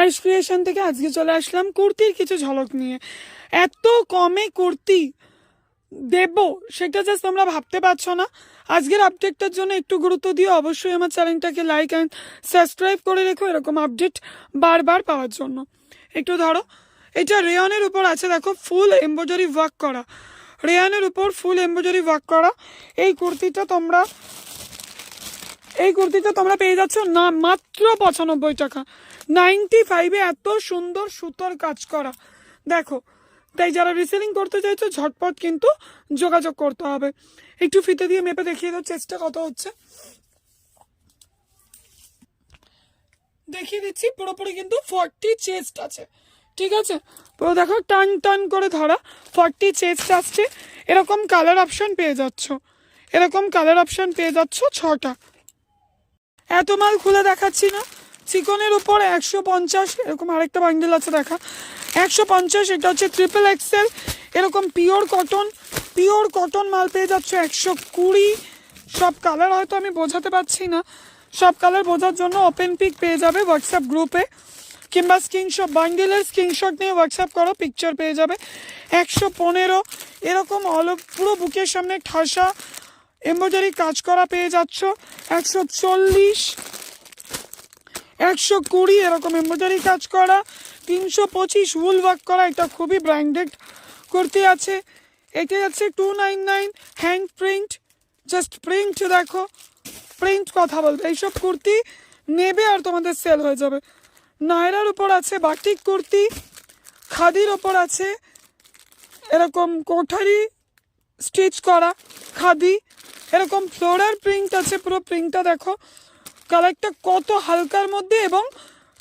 আইস creation থেকে আজকে চলে আসলাম কুর্তির কিছু ঝলক নিয়ে। এত কমে কুর্তি দেব, সেটা জাস্ট তোমরা ভাবতে পারছ না। আজকের আপডেটটার জন্য একটু গুরুত্ব দিও। অবশ্যই আমার চ্যানেলটাকে লাইক অ্যান্ড সাবস্ক্রাইব করে রেখো এরকম আপডেট বারবার পাওয়ার জন্য। একটু ধরো, এটা রেয়নের উপর আছে, দেখো ফুল এমব্রয়ডারি ওয়ার্ক করা। রেয়নের উপর ফুল এমব্রয়ডারি ওয়ার্ক করা। এই কুর্তিটা তোমরা এই কুর্তিটা তোমরা পেয়ে যাচ্ছ না, মাত্র পঁচানব্বই টাকা। নাইনটি ফাইভে এত সুন্দর সুতোর কাজ করা। দেখো, তাই যারা রিসেলিং করতে চাইছো, ঝটপট কিন্তু যোগাযোগ করতে হবে। একটু ফিতে দিয়ে মেপে দেখিয়ে দাও চেষ্টা কত হচ্ছে। দেখিয়ে দিচ্ছি, পুরোপুরি কিন্তু ফর্টি চেস্ট আছে। ঠিক আছে? পুরো দেখো, টান টান করে ধরা ফর্টি চেস্ট আসছে। এরকম কালার অপশন পেয়ে যাচ্ছ। এরকম কালার অপশন পেয়ে যাচ্ছ ছটা। এত মাল খুলে দেখাচ্ছি না। চিকনের উপর একশো পঞ্চাশ, এরকম আরেকটা বান্ডেল আছে দেখা। একশো পঞ্চাশ, এটা হচ্ছে ট্রিপল এক্সেল এরকম পিওর কটন পিওর কটন মাল পেয়ে যাচ্ছ একশো কুড়ি। সব কালার হয়তো আমি বোঝাতে পারছি না। সব কালার বোঝার জন্য ওপেন পিক পেয়ে যাবে হোয়াটসঅ্যাপ গ্রুপে কিংবা স্ক্রিনশট বান্ডিলের স্ক্রিনশট নিয়ে হোয়াটসঅ্যাপ করো পিকচার পেয়ে যাবে। একশো পনেরো, এরকম অল পুরো বুকের সামনে ঠাসা। এমব্রয়ডারি কাজ করা পেয়ে যাচ্ছ। একশো চল্লিশ, একশো কুড়ি এরকম এমব্রয়ডারি কাজ করা, তিনশো পঁচিশ উল ওয়ার্ক করা, এটা খুবই ব্র্যান্ডেড কুর্তি আছে। এটা আছে two nine nine hand print just print দেখো প্রিন্ট কথা বলবে এইসব কুর্তি নেবে আর তোমাদের সেল হয়ে যাবে। নায়রার উপর আছে বাটিক কুর্তি, খাদির ওপর আছে এরকম কোঠারি স্টিচ করা। খাদি। এরকম ফ্লোরার প্রিন্ট আছে, পুরো প্রিন্টটা দেখো। কালারটা কত হালকার মধ্যে এবং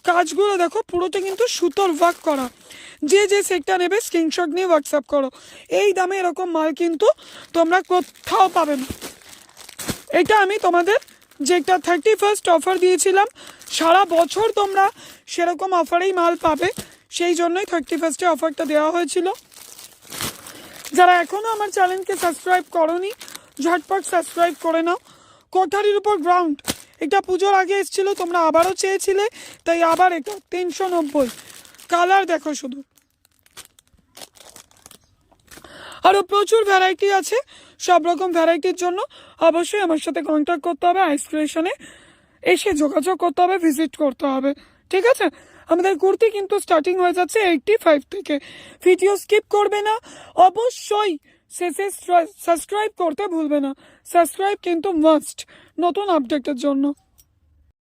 কাজগুলো দেখো পুরোটা কিন্তু সুতোর ওয়ার্ক করা। যে যে সেটটা নেবে স্ক্রিনশট নিয়ে হোয়াটসঅ্যাপ করো। এই দামে এরকম মাল কিন্তু তোমরা কোথাও পাবে না। এটা আমি তোমাদের যেটা থার্টি ফার্স্ট অফার দিয়েছিলাম, সারা বছর তোমরা সেরকম অফারেই মাল পাবে। সেই জন্যই থার্টি ফার্স্টে অফারটা দেওয়া হয়েছিল। যারা এখনও আমার চ্যানেলকে সাবস্ক্রাইব করনি, ঝটপট সাবস্ক্রাইব করে নাও। কোঠারির উপর গ্রাউন্ড এটা পুজোর আগে এসেছিল, তোমরা আবারও চেয়েছিলে, তাই আবার এটা তিনশো নব্বই। কালার দেখো শুধু। আরও প্রচুর ভ্যারাইটি আছে, সব রকম ভ্যারাইটির জন্য। অবশ্যই আমার সাথে কন্ট্যাক্ট করতে হবে আইস ক্রিয়েশনে এসে যোগাযোগ করতে হবে ভিজিট করতে হবে। ঠিক আছে? আমাদের কুর্তি কিন্তু স্টার্টিং হয়ে যাচ্ছে এইটটি ফাইভ থেকে। ভিডিও স্কিপ করবে না। অবশ্যই শেষে সাবস্ক্রাইব করতে ভুলবে না। সাবস্ক্রাইব কিন্তু মাস্ট নতুন আপডেটের জন্য।